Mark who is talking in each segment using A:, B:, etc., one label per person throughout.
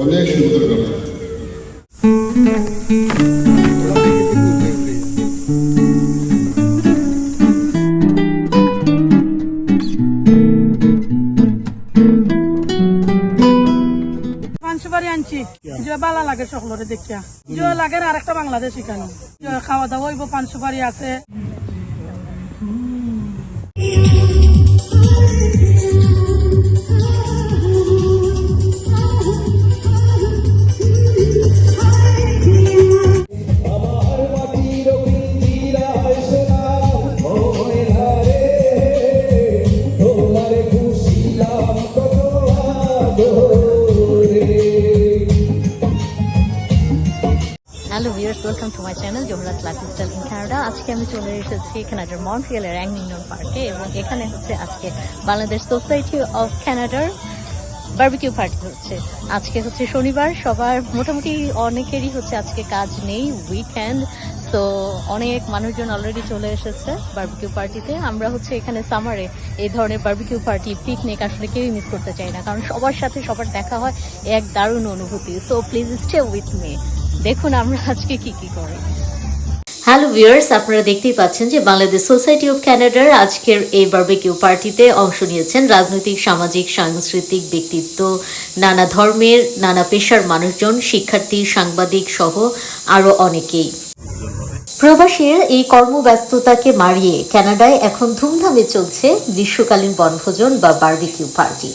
A: অনেক সুন্দর
B: বাড়ি আনছি যে বালা লাগে সকলরে দেখিয়া। যে লাগে আর একটা বাংলাদেশ এখানে। খাওয়া দাওয়া হইব পাঁচশো বাড়ি আছে।
C: আজকে আমি চলে এসেছি কানাডার মন্ট্রিয়ালের অ্যাংনিংটন পার্কে এবং এখানে হচ্ছে আজকে বাংলাদেশ সোসাইটি অফ কানাডার বার্বিকিউ পার্টি হচ্ছে। আজকে হচ্ছে শনিবার, সবার মোটামুটি অনেকেরই হচ্ছে আজকে কাজ নেই উইকেন্ড তো অনেক মানুষজন অলরেডি চলে এসেছে বারবিকিউ পার্টিতে আমরা হচ্ছে এখানে সামারে এই ধরনের বার্বিকিউ পার্টি পিকনিক আসলে কেউই মিস করতে চাই না, কারণ সবার সাথে সবার দেখা হয়, এক দারুণ অনুভূতি। So please stay with me দেখুন আমরা আজকে কি কি করি। হ্যালো ভিউয়ার্স আপনারা দেখতেই পাচ্ছেন যে বাংলাদেশ সোসাইটি অফ কানাডার আজকের এই বারবেকিউ পার্টিতে অংশ নিয়েছেন রাজনৈতিক, সামাজিক, সাংস্কৃতিক ব্যক্তিত্ব, নানা ধর্মের, নানা পেশার মানুষজন, শিক্ষার্থী, সাংবাদিক সহ আরও অনেকেই। প্রবাসীর এই কর্মব্যস্ততাকে মারিয়ে কানাডায় এখন ধুমধামে চলছে গ্রীষ্মকালীন বনভোজন বা বারবিকিউ পার্টি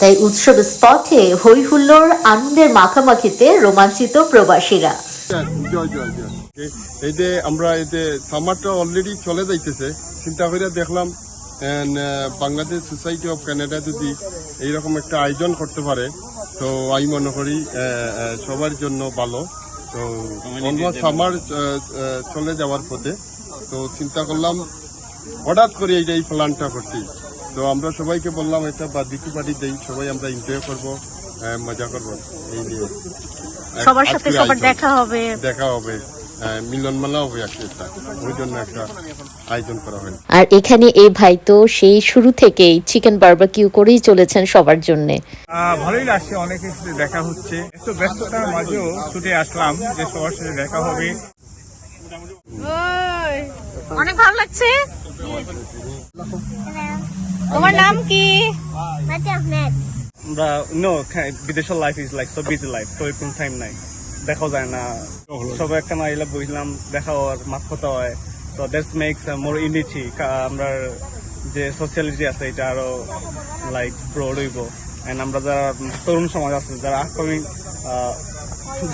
C: তাই উৎসব স্পটে হই হুল্লোড় আনন্দের মাখামাখিতে রোমাঞ্চিত প্রবাসীরা।
D: এই- যে আমরা এই যে সামারটা অলরেডি চলে যাইতেছে চিন্তা করে দেখলাম বাংলাদেশ সোসাইটি অফ কানাডা যদি এইরকম একটা আয়োজন করতে পারে তো আমি মনে করি সবার জন্য ভালো। তো অলমোস্ট সামার চলে যাওয়ার পথে তো চিন্তা করলাম হঠাৎ করে এইটা এই প্ল্যানটা করছি। তো আমরা সবাইকে বললাম একটা বার্বিকি পার্টি দেই সবাই আমরা এনজয় করব আহ, মজা করব। এই নিয়ে।
C: সবার সাথে সবার দেখা হবে।
D: দেখা হবে। আহ, মিলন মেলা হবে একটা ওই জন্য একটা আয়োজন করা হয়
C: আর এখানে এই ভাই তো সেই শুরু থেকেই চিকেন বারবাকিউ করেই চলেছেন সবার জন্য।
E: ভালোই লাগছে অনেকের সাথে দেখা হচ্ছে। একটু ব্যস্ততার মাঝেও ছুটে আসলাম যে সবার সাথে দেখা হবে।
B: ওই
C: অনেক ভালো লাগছে? তোমার নাম কি?
E: আমরা নো বিদেশের life is like so busy life তো এরকম টাইম নাই। দেখা যায় না। সবাই একটা না এলে বুঝলাম, দেখা হওয়ার কথা হয়। তো দ্যাটস মেক্স মোর ইউনিটি আমরা যে সোশিয়ালিটি আছে, এটা আরও লাইক ব্রড হইব এন্ড আমরা যারা তরুণ সমাজ আছে, যারা আপকামিং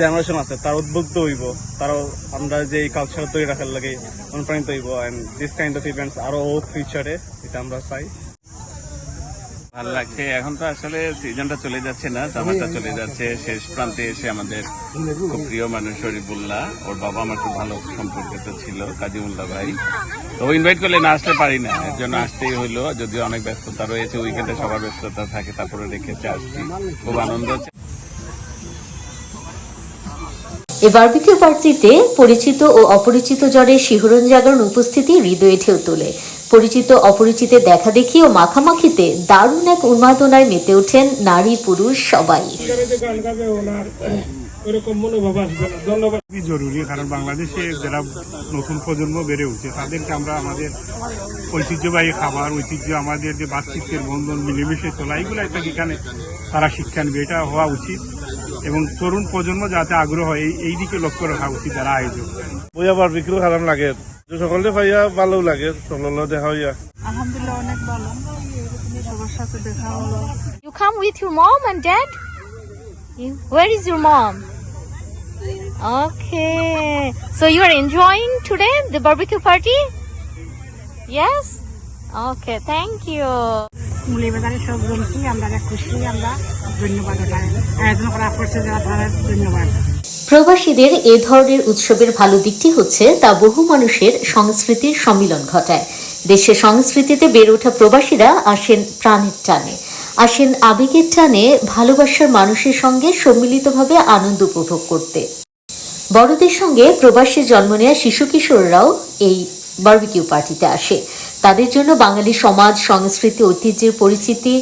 E: জেনারেশন আছে, তার উদ্বুদ্ধ হইব। তারাও আমরা যে কালচার তৈরি রাখার লাগে অনুপ্রাণিত হইব। And this kind of events আরও ফিউচারে এটা আমরা চাই।
F: লাগছে। এখন তো আসলে সিজনটা চলে যাচ্ছে না চলে যাচ্ছে। শেষ প্রান্তে এসে আমাদের খুব প্রিয় মানুষ শরীফুল্লাহ, ওর বাবা আমার খুব ভালো সম্পর্কিত ছিল, কাজিমুল্লাহ ভাই। তো ইনভাইট করলে না আসতে পারি না, এর জন্য আসতেই হলো। যদিও অনেক ব্যস্ততা রয়েছে উইকেন্ডে সবার ব্যস্ততা থাকে, তারপরে রেখেছে, আসছি। খুব আনন্দ হচ্ছে।
C: বারবিকিউ পার্টিতে পরিচিত ও অপরিচিত জনের শিহরণ জাগরণ উপস্থিতি হৃদয়ে ঠেউ তোলে। পরিচিত অপরিচিতের দেখা দেখি ও মাখামাখিতে দারুণ এক উন্মাদনায় মেতে ওঠেন নারী পুরুষ সবাই।
E: খুবই জরুরি কারণ বাংলাদেশে যারা নতুন প্রজন্ম বেড়ে উঠছে তাদেরকে আমরা আমাদের ঐতিহ্যবাহী খাবার ঐতিহ্য আমাদের যে বাতচিত্রের বন্ধন মিলেমিশে চলা এগুলো একটা এখানে তারা শিক্ষা নেবে এটা হওয়া উচিত। এবং তরুণ প্রজন্ম যাতে আগ্রহ হয় এই- এই দিকে লক্ষ্য রাখা উচিত যারা আয়োজক।
G: বইয়া বার বিক্রি খারাপ লাগে। সকলে ভাইয়া ভালো লাগে সকলের দেখা হইয়া
B: আলহামদুলিল্লাহ অনেক ভালো সবার সাথে দেখা হলো
C: You come with your mom and dad? You, where is your mom? Okay. So you are enjoying today the barbecue party? Yes? Okay, thank you.
B: মুলি বাজারে সব জমছি আমরা খুশি আমরা ধন্যবাদ আয়োজন করা করছে যারা তাদের ধন্যবাদ।
C: প্রবাসীদের এ ধরনের উৎসবের ভালো দিকটি হচ্ছে তা বহু মানুষের সংস্কৃতির সম্মিলন ঘটায়। দেশের সংস্কৃতিতে বেড়ে ওঠা প্রবাসীরা আসেন প্রাণের টানে। আসেন আবেগের টানে ভালোবাসার মানুষের সঙ্গে সম্মিলিতভাবে আনন্দ উপভোগ করতে। বড়দের সঙ্গে প্রবাসী জন্ম নেওয়া শিশু কিশোররাও এই বার্বিকিউ পার্টিতে আসে। তাদের জন্য বাঙালি সমাজ সংস্কৃতি ঐতিহ্যের পরিচিতি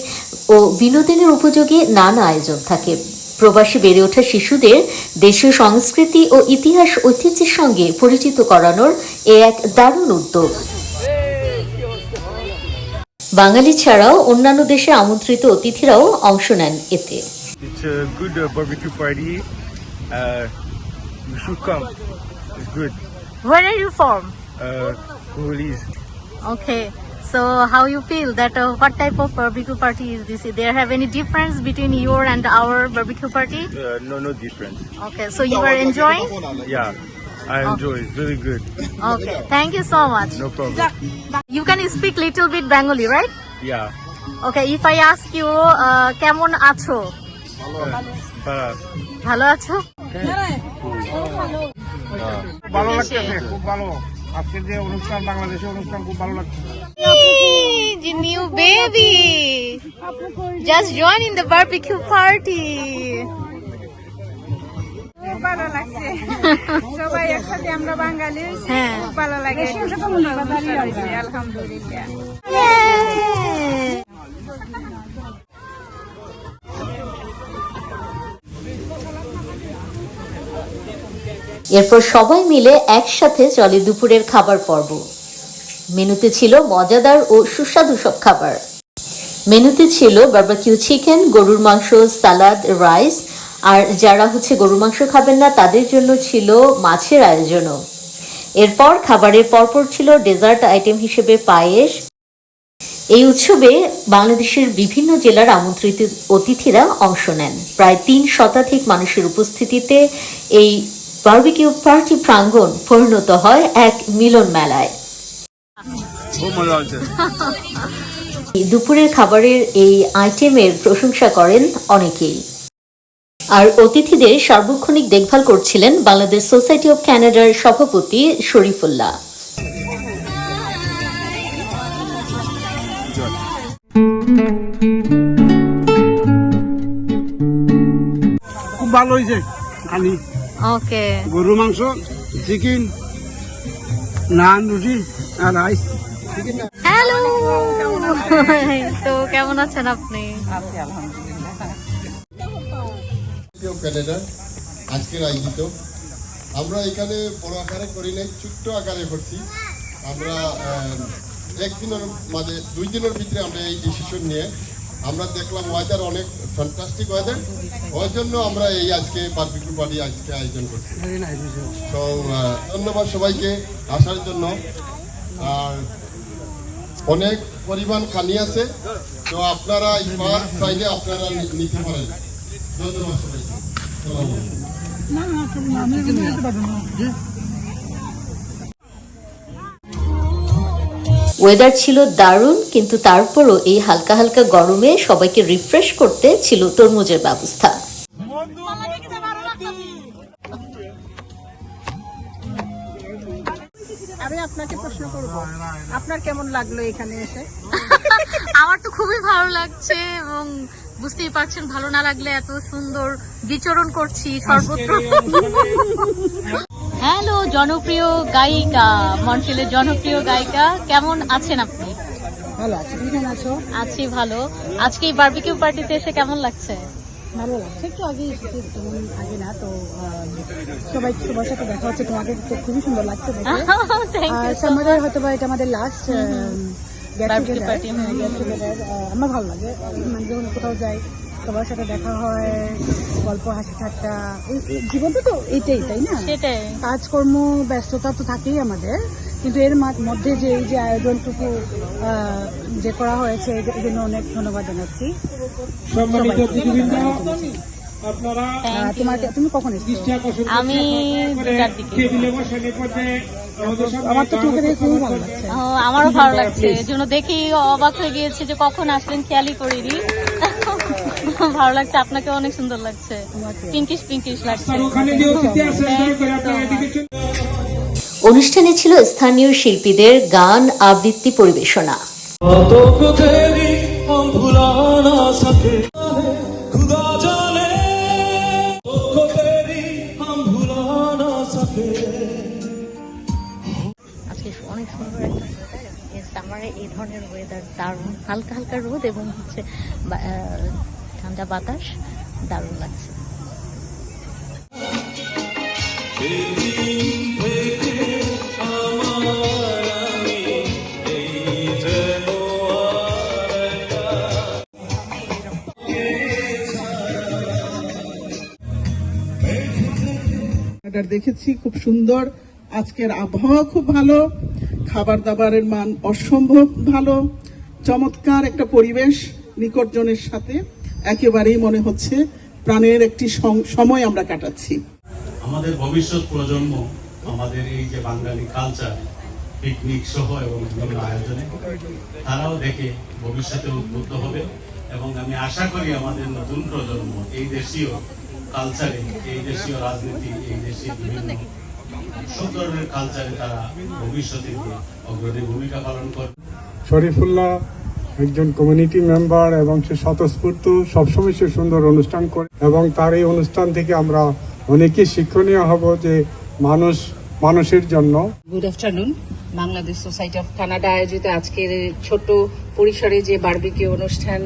C: ও বিনোদনের উপযোগী নানা আয়োজন থাকে প্রবাসী বেড়ে ওঠা শিশুদের দেশীয় সংস্কৃতি ও ইতিহাস ঐতিহ্যের সঙ্গে পরিচিত করানোর এ এক দারুণ উদ্যোগ বাঙালি ছাড়াও অন্যান্য দেশে আমন্ত্রিত অতিথিরাও অংশ নেন এতে
G: It's a good uh, barbecue party. Uh, you should come. It's good.
C: Where are you from?
G: Uh, Congolese.
C: Okay. So how you feel that uh, what type of barbecue party is this? There have any difference between your and our barbecue party?
G: Uh, no, no difference.
C: Okay, so you are enjoying?
G: Yeah, I enjoy. It's very good.
C: Okay, thank you so much.
G: No problem.
C: You can speak little bit Bengali, right?
G: Yeah.
C: Okay, if I ask you, uh, কেমন আছো?
G: But
C: ভালো আছো?
E: ভালো লাগতেছে খুব ভালো আজকের যে অনুষ্ঠান বাংলাদেশের অনুষ্ঠান খুব ভালো লাগছে।
C: The new baby. Just joining the barbecue party.
H: ভালো লাগছে। সবাই একসাথে আমরা বাঙালি
C: হ্যাঁ।
H: খুব ভালো লাগে। আলহামদুলিল্লাহ।
C: এরপর সবাই মিলে একসাথে চলে দুপুরের খাবার পর্ব। মেনুতে ছিল মজাদার ও সুস্বাদু সব খাবার। মেনুতে ছিল বারবাকিউ চিকেন গরুর মাংস সালাদ রাইস আর যারা হচ্ছে গরুর মাংস খাবেন না, তাদের জন্য ছিল মাছের আয়োজনও। এরপর খাবারের পরপর ছিল ডেজার্ট আইটেম হিসেবে পায়েস। এই উৎসবে বাংলাদেশের বিভিন্ন জেলার আমন্ত্রিত অতিথিরা অংশ নেন। প্রায় তিন শতাধিক মানুষের উপস্থিতিতে এই বারবিকিউ পার্টি প্রাঙ্গণ পরিণত হয় এক মিলন মেলায়। দুপুরের খাবারের এই আইটেমের প্রশংসা করেন অনেকেই। আর অতিথিদের সার্বক্ষণিক দেখভাল করছিলেন বাংলাদেশ সোসাইটি অব ক্যানাডার সভাপতি শরীফুল্লাহ।
I: খুব ভালো হয়েছে, খালি।
C: ওকে
I: গরু মাংস চিকেন নান রুটি আর রাইস
C: হ্যালো তো কেমন আছেন আপনি?
D: আজকের আয়োজিত। আমরা এখানে বড় আকারে করি নাই ছোট্ট আকারে করছি। আমরা একদিনের মাঝে দুই দিনের ভিতরে আমরা এই ডিসিশন নিয়ে আমরা দেখলাম ওয়েদার অনেক ফ্যান্টাস্টিক ওয়েদার ওই জন্য আমরা এই আজকে বারবিকিউ পার্টি আজকে আয়োজন করছি। তো ধন্যবাদ সবাইকে আসার জন্য। আর অনেক পরিমাণ খানি আছে। তো আপনারা এবার চাইলে আপনারা নিতে পারেন। ধন্যবাদ সবাইকে।
C: ওয়েদার ছিল দারুণ কিন্তু তারপরও এই হালকা হালকা গরমে সবাইকে রিফ্রেশ করতে ছিল তরমুজের ব্যবস্থা।
A: আমি আপনাকে প্রশ্ন করব আপনার কেমন লাগল এখানে এসে?
C: আমার তো খুবই ভালো লাগছে এবং বুঝতেই পারছেন ভালো না লাগলে এত সুন্দর বিচরণ করছি সর্বত্র। হ্যালো জনপ্রিয় গায়িকা মন্ট্রিলের জনপ্রিয় গায়িকা কেমন আছেন আপনি?
A: ভালো আছি তুমি কেমন আছো?
C: আছি ভালো। আজকে এই বারবিকিউ পার্টিতে এসে কেমন লাগছে?
A: ভালো লাগছে একটু আগে এসেছি তেমন আগে না তো সবাই সবার সাথে দেখা হচ্ছে তোমাকে তো খুবই সুন্দর লাগছে সামারের হয়তো বা এটা আমাদের লাস্ট
C: Barbecue
A: আমার ভালো লাগে মানে যখন কোথাও যাই সবার সাথে দেখা হয় গল্প হাসি ঠাট্টা। জীবনটা তো এটাই তাই না?
C: সেটাই।
A: কাজকর্ম ব্যস্ততা তো থাকেই আমাদের। কিন্তু এর মধ্যে যে এই যে আয়োজনটুকু আহ, যে করা হয়েছে এই জন্য অনেক ধন্যবাদ জানাচ্ছি। তুমি কখন
C: আমি
A: আমার তো দেখে খুবই ভালো লাগছে।
C: আমারও ভালো লাগছে। এই জন্য দেখি অবাক হয়ে গিয়েছে যে কখন আসলেন খেয়ালই করিনি। ভালো লাগছে আপনাকে অনেক সুন্দর লাগছে। পিঙ্কিশ পিঙ্কিশ লাগছে। অনুষ্ঠানে ছিল স্থানীয় শিল্পীদের গান আবৃত্তি পরিবেশনা। আজকে অনেক সুন্দর একটা সামারে এই ধরনের ওয়েদার দারুণ। হালকা হালকা রোদ এবং হচ্ছে ঠান্ডা বাতাস, দারুণ লাগছে।
J: দেখেছি, খুব সুন্দর। আজকের আবহাওয়া খুব ভালো। খাবার দাবারের মান অসম্ভব ভালো। চমৎকার একটা পরিবেশ নিকটজনের সাথে। একেবারেই মনে হচ্ছে প্রাণের একটি সময় আমরা কাটাচ্ছি।
F: আমাদের ভবিষ্যৎ প্রজন্ম আমাদের এই যে বাঙালি কালচার পিকনিক সহ এবং বিভিন্ন আয়োজনে তারাও দেখে ভবিষ্যতে উদ্বুদ্ধ হবে এবং আমি আশা করি আমাদের নতুন প্রজন্ম এই দেশীয় কালচারে এই দেশীয় রাজনীতি এই দেশীয় বিভিন্ন সব ধরনের কালচারে তারা ভবিষ্যতে অগ্রণী ভূমিকা পালন করবে।
K: শরীফুল্লাহ একজন কমিউনিটি মেম্বার এবং সে স্বতঃস্ফূর্ত সবসময় সে সুন্দর অনুষ্ঠান করে এবং তার এই অনুষ্ঠান থেকে আমরা অনেকেই শিক্ষণীয় হব যে মানুষ মানুষের জন্য।
B: Good afternoon Bangladesh society of Canada আয়োজিত আজকের ছোট পরিসরে যে বার্বিকিউ অনুষ্ঠান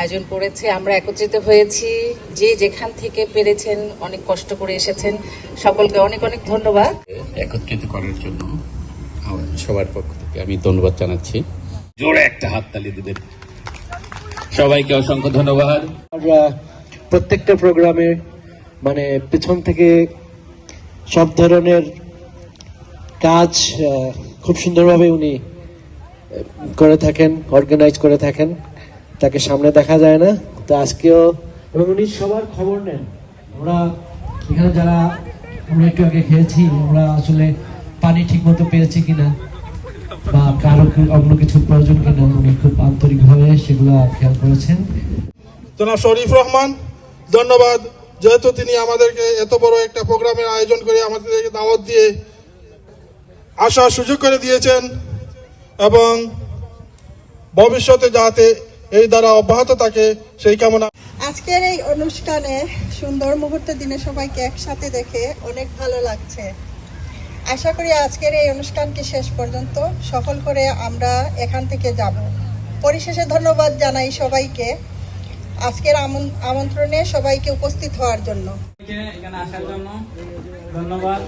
B: আয়োজন করেছে আমরা একত্রিত হয়েছি। যে যেখান থেকে পেরেছেন অনেক কষ্ট করে এসেছেন সকলকে অনেক অনেক ধন্যবাদ।
L: একত্রিত করার জন্য সবার পক্ষ থেকে আমি ধন্যবাদ জানাচ্ছি। জোরে একটা হাততালি দিবেন। সবাইকে অসংখ্য ধন্যবাদ।
M: আমরা প্রত্যেকটা প্রোগ্রামে মানে পেছন থেকে সব ধরনের কাজ আহ, খুব সুন্দরভাবে উনি করে থাকেন অর্গানাইজ করে থাকেন। তাকে সামনে দেখা যায় না। তো আজকেও এবং উনি সবার খবর নেন।
N: আমরা এখানে যারা আমরা একটু আগে খেয়েছি আমরা আসলে পানি ঠিক মতো পেয়েছি কিনা। বা কারও অন্য কিছু প্রয়োজন কিনা উনি খুব আন্তরিকভাবে সেগুলো খেয়াল করেছেন।
K: জনাব শরীফ রহমান ধন্যবাদ। যেহেতু তিনি আমাদেরকে এত বড় একটা প্রোগ্রামের আয়োজন করে আমাদেরকে দাওয়াত দিয়ে আসার সুযোগ করে দিয়েছেন এবং ভবিষ্যতে যাতে এই দ্বারা অব্যাহত থাকে সেই কামনা
A: আজকের এই অনুষ্ঠানে সুন্দর মুহূর্তের দিনে সবাইকে একসাথে দেখে অনেক ভালো লাগছে। আশা করি আজকের এই অনুষ্ঠানটি শেষ পর্যন্ত। সফল করে আমরা এখান থেকে যাব। পরিশেষে ধন্যবাদ জানাই সবাইকে। আজকের আমন- আমন্ত্রণে সবাইকে উপস্থিত হওয়ার জন্য।
O: এখানে আসার জন্য ধন্যবাদ।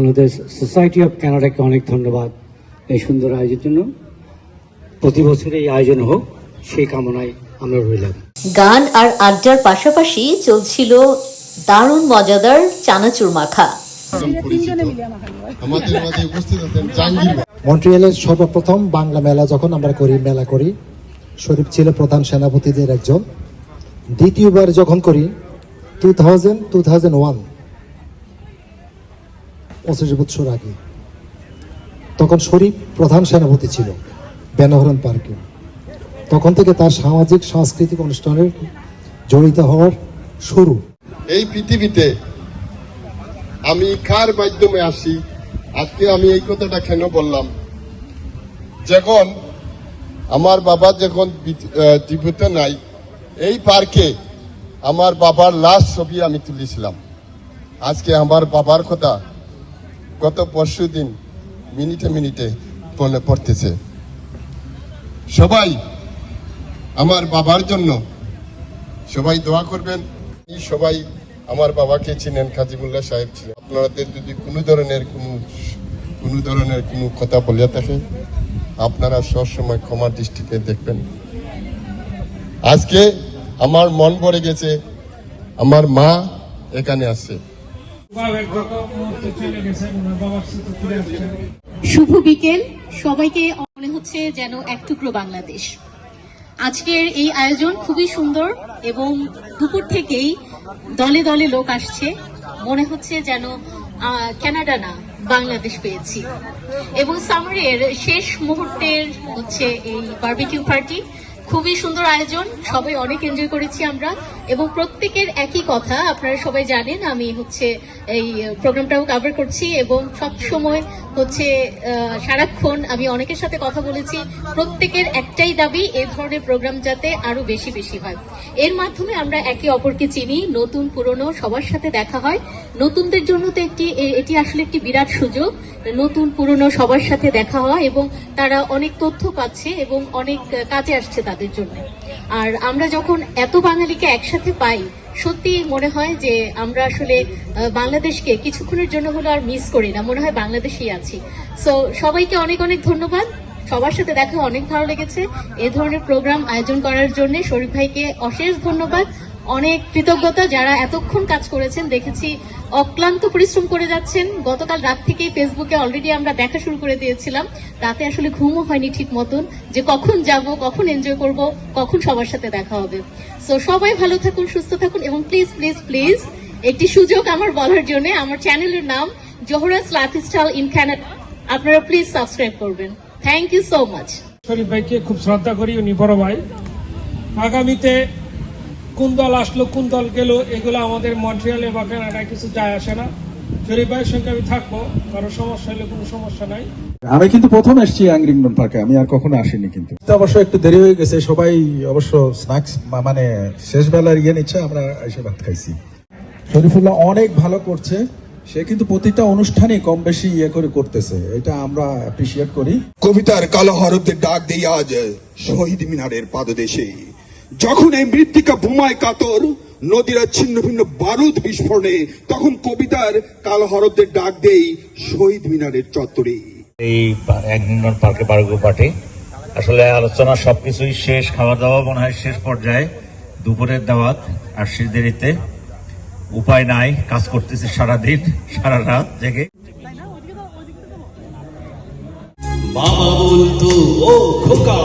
M: বাংলাদেশ সোসাইটি অফ কানাডাকে অনেক ধন্যবাদ এই সুন্দর আয়োজনের জন্য। প্রতি বছর এই আয়োজন হোক সেই কামনায় আমরা রইলাম।
I: গান আর আড্ডার পাশাপাশি চলছিল দারুণ মজাদার চানাচুর মাখা।
D: আমাদের মাঝে উপস্থিত আছেন জাহাঙ্গীর। ভাই।
M: মন্ট্রিয়ালের সর্বপ্রথম বাংলা মেলা যখন আমরা করি মেলা করি শরীফ ছিল প্রধান সেনাপতিদের একজন। দ্বিতীয়বার যখন করি two thousand two thousand one পঁচিশ বছর আগে। তখন শরীফ প্রধান সেনাপতি ছিল, বেনাহরণ পার্কে তখন থেকে তার সামাজিক, সাংস্কৃতিক অনুষ্ঠানে জড়িত হওয়ার শুরু।
D: এই পৃথিবীতে আমি কার মাধ্যমে আসি, আজকে আমি এই কথাটা কেন বললাম? যখন আমার বাবা যখন জীবিত নাই, এই পার্কে আমার বাবার লাশ ছবি আমি তুলেছিলাম। আজকে আমার বাবার কথা গত পরশু দিন মিনিটে মিনিটে মনে পড়তেছে। সবাই আমার বাবার জন্য সবাই দোয়া করবেন। সবাই আমার বাবাকে চিনেন কাজিমুল্লাহ সাহেব ছিলেন। আপনাদের যদি কোনো ধরনের কোনো কোনো ধরনের কোনো কথা বলে থাকে, আপনারা সবসময় ক্ষমার দৃষ্টিতে দেখবেন। আজকে আমার মন ভরে গেছে, আমার মা এখানে আছে।
I: শুভ বিকেল। সবাইকে মনে হচ্ছে যেন এক টুকরো বাংলাদেশ। আজকের এই আয়োজন খুবই সুন্দর এবং দুপুর থেকেই দলে দলে লোক আসছে। মনে হচ্ছে যেন কানাডা না, বাংলাদেশ পেয়েছি। এবং সামারের শেষ মুহূর্তের হচ্ছে এই বারবিকিউ পার্টি
C: খুবই সুন্দর আয়োজন। সবাই অনেক এনজয় করেছি আমরা। এবং প্রত্যেকের একই কথা, আপনারা সবাই জানেন, আমি হচ্ছে এই প্রোগ্রামটাও কাভার করছি এবং সব সময় হচ্ছে সারাক্ষণ আমি অনেকের সাথে কথা বলেছি। প্রত্যেকের একটাই দাবি এই ধরনের প্রোগ্রাম যাতে আরও বেশি বেশি হয়। এর মাধ্যমে আমরা একে অপরকে চিনি, নতুন, পুরনো, সবার সাথে দেখা হয়। নতুনদের জন্য তো একটি, এ- এটি আসলে একটি বিরাট সুযোগ। নতুন, পুরনো, সবার সাথে দেখা হয় এবং তারা অনেক তথ্য পাচ্ছে এবং অনেক কাজে আসছে তাদের। জন্য। আর আমরা যখন এত বাঙালিকে একসাথে পাই, সত্যি মনে হয় যে আমরা আসলে বাংলাদেশকে কিছুক্ষণের জন্য হলো আর মিস করি না, মনে হয় বাংলাদেশেই আছি। সো সবাইকে অনেক অনেক ধন্যবাদ। সবার সাথে দেখা অনেক ভালো লেগেছে। এ ধরনের প্রোগ্রাম আয়োজন করার জন্য শরীফ ভাইকে অশেষ ধন্যবাদ। অনেক কৃতজ্ঞতা যারা এতক্ষণ কাজ করেছেন, দেখেছি অক্লান্ত পরিশ্রম করে যাচ্ছেন। গতকাল রাত থেকেই ফেসবুকে অলরেডি আমরা দেখা শুরু করে দিয়েছিলাম। রাতে আসলে ঘুমও হয়নি ঠিক মতন। যে কখন যাব, কখন এনজয় করব, কখন সবার সাথে দেখা হবে। সো সবাই ভালো থাকুন, সুস্থ থাকুন এবং প্লিজ প্লিজ প্লিজ একটি সুযোগ আমার বলার জন্য আমার চ্যানেলের নাম জোহরাস লাইফস্টাইল ইন ক্যানাডা আপনারা প্লিজ সাবস্ক্রাইব করবেন। Thank you so much
L: Sharif ভাইকে খুব শ্রদ্ধা করি, উনি বড় ভাই। আগামীতে কোন দল আসলো কোন দল গেল এগুলো আমাদের মন্ট্রিয়ালে বা কানাডায় কিছু যায় আসে না। শরীফ ভাইয়ের সঙ্গে আমি থাকব কারও সমস্যা হলে কোনো সমস্যা নাই।
K: আমি কিন্তু প্রথম এসেছি অ্যাংরিংটন পার্কে আমি আর কখনো আসিনি কিন্তু। অবশ্য একটু দেরি হয়ে গেছে সবাই অবশ্য স্ন্যাক্স মানে শেষ বেলার ইয়ে নিচ্ছে আমরা এসে ভাত খাইছি। শরীফুল্লাহ অনেক ভালো করছে সে কিন্তু প্রতিটা অনুষ্ঠানে কম বেশি ইয়ে করে করতেছে এটা আমরা অ্যাপ্রিসিয়েট করি।
P: কবিতার কালো হরফদের ডাক দেই আজ শহীদ মিনারের পাদদেশে। যখন এই মৃত্তিকা বোমায় কাতর নদীরা ছিন্ন ভিন্ন বারুদ বিস্ফোরণে তখন কবিতার কালো হরফদের ডাক দেই শহীদ মিনারের চত্বরে।
Q: এই একদিন পার্কে বারগো পাটে আসলে আলোচনা সবকিছুই শেষ খাওয়া দাওয়া মনে হয় শেষ পর্যায়ে। দুপুরের দাওয়াত আর দেরিতে। উপায় নাই কাজ করতেছি সারাদিন সারা রাত জেগে।
L: বাবা বলতো ও খোকা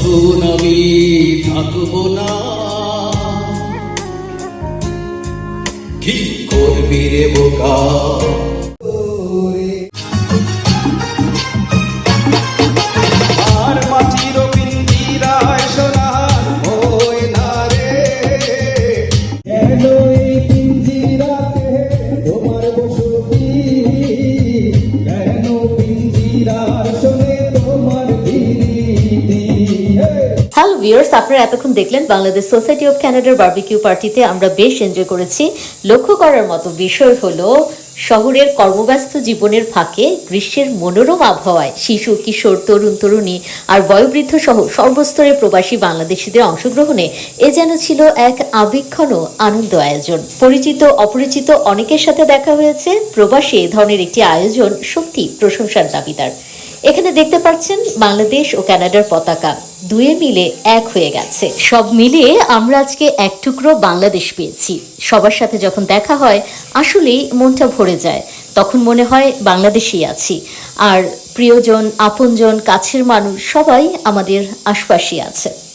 L: যখন আমি থাকব না। কি করবি রে বোকা?
C: ভিউয়ার্স আপনারা এতক্ষণ দেখলেন বাংলাদেশ সোসাইটি অফ ক্যানাডার বারবিকিউ পার্টিতে আমরা বেশ এনজয় করেছি। লক্ষ্য করার মতো বিষয় হলো, শহরের কর্মব্যস্ত জীবনের ফাঁকে গ্রীষ্মের মনোরম আবহাওয়ায় শিশু, কিশোর, তরুণ, তরুণী আর বয়োবৃদ্ধ সহ সর্বস্তরের প্রবাসী বাংলাদেশিদের অংশগ্রহণে এ যেন ছিল এক আবেক্ষণ আনন্দ আয়োজন। পরিচিত, অপরিচিত অনেকের সাথে দেখা হয়েছে। প্রবাসী এ ধরনের একটি আয়োজন সত্যি প্রশংসার দাবিদার। এখানে দেখতে পাচ্ছেন বাংলাদেশ ও কানাডার পতাকা। দুয়ে মিলে এক হয়ে গেছে। সব মিলিয়ে আমরা আজকে এক টুকরো বাংলাদেশ পেয়েছি। সবার সাথে যখন দেখা হয়, আসলেই মনটা ভরে যায়। তখন মনে হয় বাংলাদেশেই আছি। আর প্রিয়জন, আপনজন, কাছের মানুষ সবাই আমাদের আশপাশেই আছে।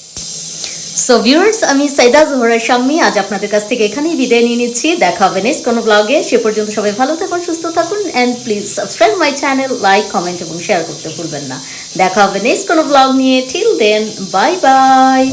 C: সো ভিউয়ার্স আমি সাইদা জোহরা শাম্মি আজ আপনাদের কাছ থেকে এখানেই বিদায় নিয়ে নিচ্ছি। দেখা হবে নেক্সট কোনো ব্লগে সে পর্যন্ত সবাই ভালো থাকুন, সুস্থ থাকুন and please subscribe my channel like comment এবং শেয়ার করতে ভুলবেন না। দেখা হবে নেক্সট কোনো ব্লগ নিয়ে। Till then bye bye